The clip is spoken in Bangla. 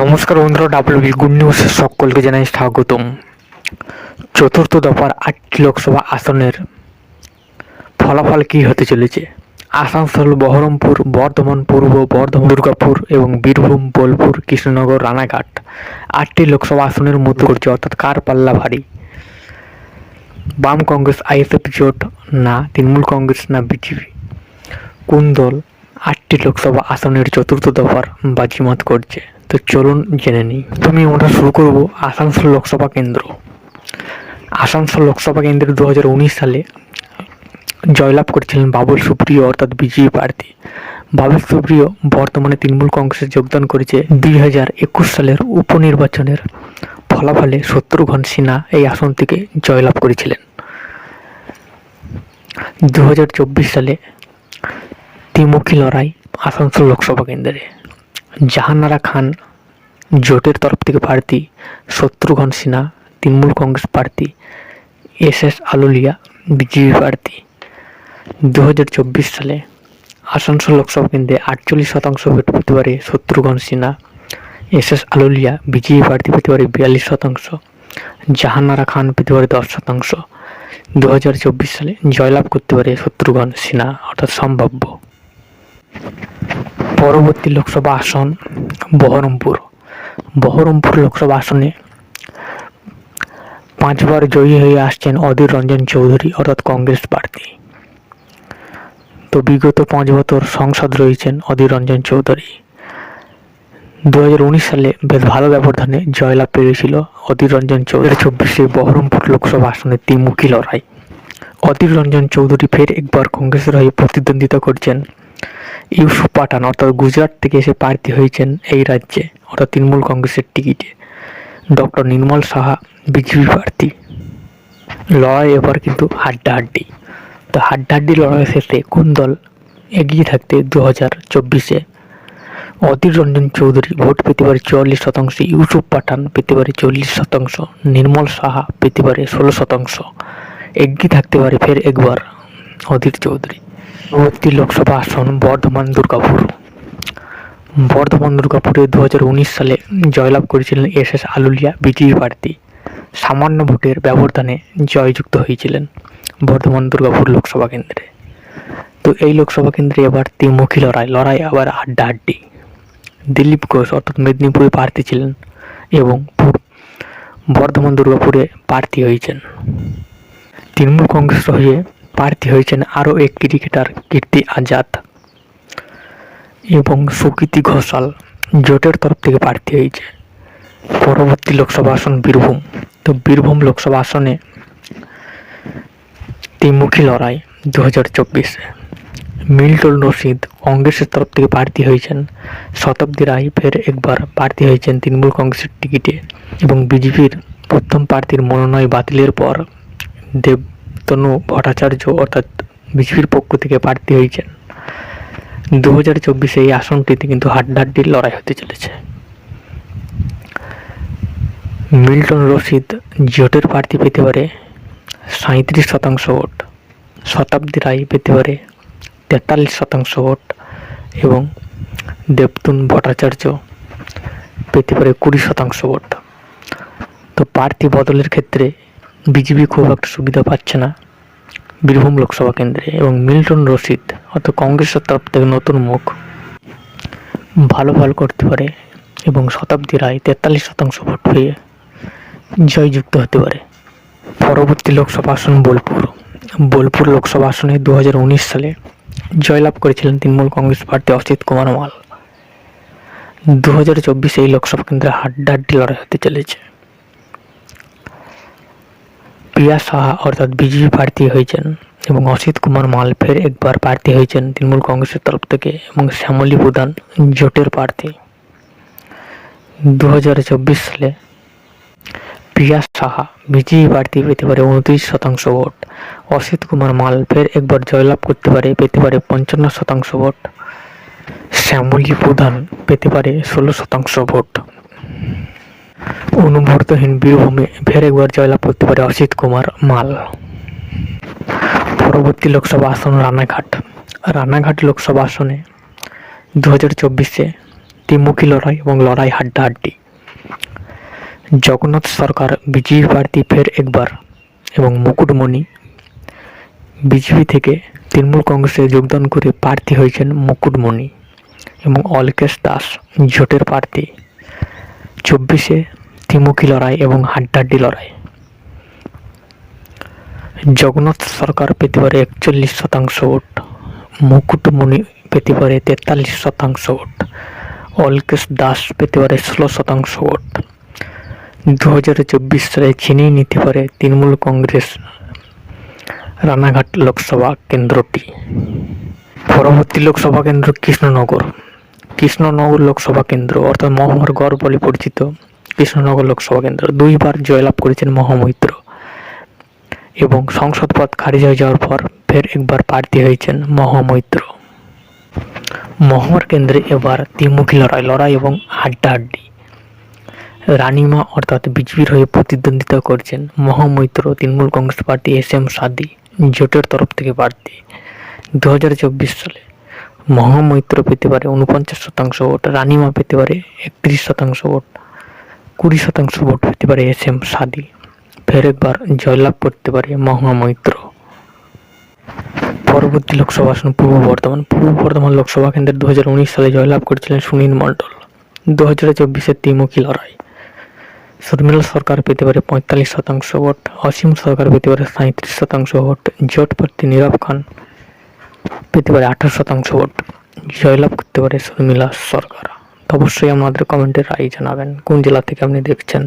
নমস্কার বন্ধুরা ডাব্লিউবি গুড নিউজে সকলকে জানাই স্বাগতম। চতুর্থ দফার আটটি লোকসভা আসনের ফলাফল কী হতে চলেছে? আসানসোল, বহরমপুর, বর্ধমান পূর্ব, বর্ধমান, দুর্গাপুর এবং বীরভূম, বোলপুর, কৃষ্ণনগর, রানাঘাট। আটটি লোকসভা আসনের মধ্যে করছে অর্থাৎ কার পাল্লা ভারী? বাম কংগ্রেস, আইএসএফ জোট, না তৃণমূল কংগ্রেস, না বিজেপি? কোন দল আটটি লোকসভা আসনের চতুর্থ দফার বাজিমাত করছে? তো চলুন জেনে নিই। তুমি আমরা শুরু করব আসানসোল লোকসভা কেন্দ্র। আসানসোল লোকসভা কেন্দ্রে দু হাজার উনিশ সালে জয়লাভ করেছিলেন বাবুল সুপ্রিয়, অর্থাৎ বিজেপি প্রার্থী। বাবুল সুপ্রিয় বর্তমানে তৃণমূল কংগ্রেসে যোগদান করেছে দুই হাজার একুশ সালের উপনির্বাচনের ফলাফলে শত্রুঘ্ন সিনহা এই আসন থেকে জয়লাভ করেছিলেন। দু হাজার চব্বিশ সালে ত্রিমুখী লড়াই আসানসোল লোকসভা কেন্দ্রে। জাহানারা খান, জোটের তরফ থেকে প্রার্থী শত্রুঘ্ন সিনহা, তৃণমূল কংগ্রেস প্রার্থী এস এস আলুলিয়া, বিজেপি প্রার্থী। দু হাজার চব্বিশ সালে আসানসোল লোকসভা কেন্দ্রে আটচল্লিশ শতাংশ ভোট পেতে পারে Shatrughan Sinha, S S Ahluwalia, BJP প্রার্থী পেতে পারে বিয়াল্লিশ শতাংশ, জাহানারা খান পেতে পারে দশ শতাংশ। দু হাজার চব্বিশ সালে জয়লাভ করতে পারে শত্রুঘ্ন সিনহা, অর্থাৎ সম্ভাব্য। পরবর্তী লোকসভা আসন বহরমপুর। বহরমপুর লোকসভা আসনে পাঁচবার জয়ী হয়ে আসছেন অধীর রঞ্জন চৌধুরী, অর্থাৎ কংগ্রেস প্রার্থী। তো বিগত পাঁচ বছর সংসদ রয়েছেন অধীর রঞ্জন চৌধুরী। দু হাজার উনিশ সালে বেশ ভালো ব্যবধানে জয়লাভ পেয়েছিল অধীর রঞ্জন চৌধুরী। চব্বিশে বহরমপুর লোকসভা আসনে ত্রিমুখী লড়াই। অধীর রঞ্জন চৌধুরী ফের একবার কংগ্রেসের হয়ে প্রতিদ্বন্দ্বিতা করছেন ইউসুফ পাঠান, অর্থাৎ গুজরাট থেকে এসে প্রার্থী হয়েছেন এই রাজ্যে, অর্থাৎ তৃণমূল কংগ্রেসের টিকিটে। ডক্টর নির্মল সাহা, বিজেপি প্রার্থী। লড়াই এবার কিন্তু হাড্ডাহাড্ডি। তো হাড্ডাহাড্ডি লড়াই শেষে কোন দল এগিয়ে থাকতে দু হাজার চব্বিশে? অধীর রঞ্জন চৌধুরী ভোট পেতে পারে চুয়াল্লিশ শতাংশ, ইউসুফ পাঠান পেতে পারে চল্লিশ শতাংশ, নির্মল সাহা পেতে পারে ষোলো শতাংশ। এগিয়ে থাকতে পারে ফের একবার অধীর চৌধুরী। পরবর্তী লোকসভা আসন, বর্ধমান দুর্গাপুর। বর্ধমান দুর্গাপুরে দু হাজার উনিশ সালে জয়লাভ করেছিলেন এস এস আলুলিয়া বিজেপি প্রার্থী। সামান্য ভোটের ব্যবধানে জয়যুক্ত হয়েছিলেন বর্ধমান দুর্গাপুর লোকসভা কেন্দ্রে। তো এই লোকসভা কেন্দ্রে এবার ত্রিমুখী লড়াই লড়াই আবার হাড্ডাহাড্ডি দিলীপ ঘোষ অর্থাৎ মেদিনীপুরে প্রার্থী ছিলেন এবং বর্ধমান দুর্গাপুরে প্রার্থী হয়েছেন। তৃণমূল কংগ্রেস হয়ে প্রার্থী হয়েছেন আরও এক ক্রিকেটার, কীর্তি আজাদ এবং সুকৃতি ঘোষাল। জোটের তরফ থেকে প্রার্থী হয়েছে। পরবর্তী লোকসভা আসন বীরভূম। তো বীরভূম লোকসভা আসনে ত্রিমুখী লড়াই দু হাজার চব্বিশে। মিল্টন রশিদ কংগ্রেসের তরফ থেকে প্রার্থী হয়েছেন। শতাব্দী রায় ফের একবার প্রার্থী হয়েছেন তৃণমূল কংগ্রেসের টিকিটে এবং বিজেপির প্রথম প্রার্থীর মনোনয়ন বাতিলের পর দেবতনু ভট্টাচার্য অর্থাৎ বিজেপির পক্ষ থেকে প্রার্থী হয়েছেন। দু হাজার চব্বিশে এই আসনটিতে কিন্তু হাড্ডাহাড্ডির লড়াই হতে চলেছে। মিল্টন রশিদ জোটের প্রার্থী পেতে পারে সাঁত্রিশ শতাংশ ভোট, শতাব্দী রায় পেতে পারে, তেতাল্লিশ শতাংশ ভোট এবং দেবতুন ভট্টাচার্য পেতে পারে কুড়ি শতাংশ ভোট। তো প্রার্থী বদলের ক্ষেত্রে বিজেপি খুব একটা সুবিধা পাচ্ছে না। বীরভূম লোকসভা কেন্দ্রে এবং মিল্টন রশিদ অর্থাৎ কংগ্রেসের তরফ থেকে নতুন মুখ ভালো ভালো করতে পারে এবং শতাব্দী রায় তেতাল্লিশ শতাংশ ভোট পেয়ে জয়যুক্ত হতে পারে। পরবর্তী লোকসভা আসন বোলপুর। বোলপুর লোকসভা আসনে দু হাজার উনিশ সালে জয়লাভ করেছিলেন তৃণমূল কংগ্রেস প্রার্থী অসিত কুমার মাল। দু হাজার চব্বিশে এই লোকসভা কেন্দ্রে হাড্ডাহাড্ডি লড়াই হতে চলেছে। প্রিয়া সাহা অর্থাৎ বিজেপি প্রার্থী হয়েছেন এবং অসিত কুমার মাল ফের একবার প্রার্থী হয়েছেন তৃণমূল কংগ্রেসের তরফ থেকে এবং শ্যামলী প্রধান জোটের প্রার্থী। দু হাজার চব্বিশ সালে প্রিয়া সাহা বিজেপি প্রার্থী পেতে পারে উনত্রিশ শতাংশ ভোট। অসিত কুমার মাল ফের একবার জয়লাভ করতে পারে, পেতে পারে পঞ্চান্ন শতাংশ ভোট। শ্যামলী প্রধান পেতে পারে ষোলো শতাংশ ভোট। অনুভূতহীন বীরভূমে ফের একবার জয়লাভ করতে পারে অসিত কুমার মাল। পরবর্তী লোকসভা আসন রানাঘাট। রানাঘাট লোকসভা আসনে দু হাজার চব্বিশে ত্রিমুখী লড়াই এবং লড়াই হাড্ডাহাড্ডি। জগন্নাথ সরকার বিজেপি প্রার্থী ফের একবার এবং মুকুটমণি বিজেপি থেকে তৃণমূল কংগ্রেসে যোগদান করে প্রার্থী হয়েছেন মুকুটমণি এবং অলকেশ দাস, জোটের প্রার্থী চব্বিশে ত্রিমুখী লড়াই এবং হাড্ডাহাড্ডি লড়াই। জগন্নাথ সরকার পেতে পারে একচল্লিশ শতাংশ ভোট, মুকুটমণি পেতে পারে তেতাল্লিশ শতাংশ ভোট, অলকেশ দাস পেতে পারে ষোলো শতাংশ ভোট। দু হাজার চব্বিশ সালে ছিনিয়ে নিতে পারে তৃণমূল কংগ্রেস রানাঘাট লোকসভা কেন্দ্রটি। পরবর্তী লোকসভা কেন্দ্র কৃষ্ণনগর। কৃষ্ণনগর লোকসভা কেন্দ্র, অর্থাৎ মহামার গড় বলে পরিচিত কৃষ্ণনগর লোকসভা কেন্দ্র। দুইবার জয়লাভ করেছেন মহামৈত্র এবং সংসদ পদ খারিজ হয়ে যাওয়ার পর ফের একবার প্রার্থী হয়েছেন মহামৈত্র। মহামার কেন্দ্রে এবার ত্রিমুখী লড়াই লড়াই এবং হাড্ডাহাড্ডি রানিমা অর্থাৎ বিজেপির হয়ে প্রতিদ্বন্দ্বিতা করছেন মহামৈত্র Trinamool Congress party S M Sadi, জোটের তরফ থেকে প্রার্থী। দু হাজার চব্বিশ সালে মহামৈত্র পেতে পারে উনপঞ্চাশ শতাংশ ভোট, রানিমা পেতে পারে একত্রিশ শতাংশ ভোট, কুড়ি শতাংশ ভোট পেতে পারে এস এম সাদি ফের একবার জয়লাভ করতে পারে মহামৈত্র। পরবর্তী লোকসভা আসন, পূর্ব বর্ধমান পূর্ব বর্ধমান লোকসভা কেন্দ্রে দু হাজার উনিশ সালে জয়লাভ করেছিলেন সুনীল মণ্ডল দু হাজার চব্বিশের ত্রিমুখী লড়াই। শর্মিলা সরকার পেতে পারে পঁয়তাল্লিশ শতাংশ ভোট, অসীম সরকার পেতে পারে সাঁত্রিশ শতাংশ ভোট, জোট প্রার্থী নীরব খান পেতে পারে আঠাশ শতাংশ ভোট। জয়লাভ করতে পারে শর্মিলা সরকার। অবশ্যই আমাদের কমেন্টে রায় জানাবেন, কোন জেলা থেকে আপনি দেখছেন?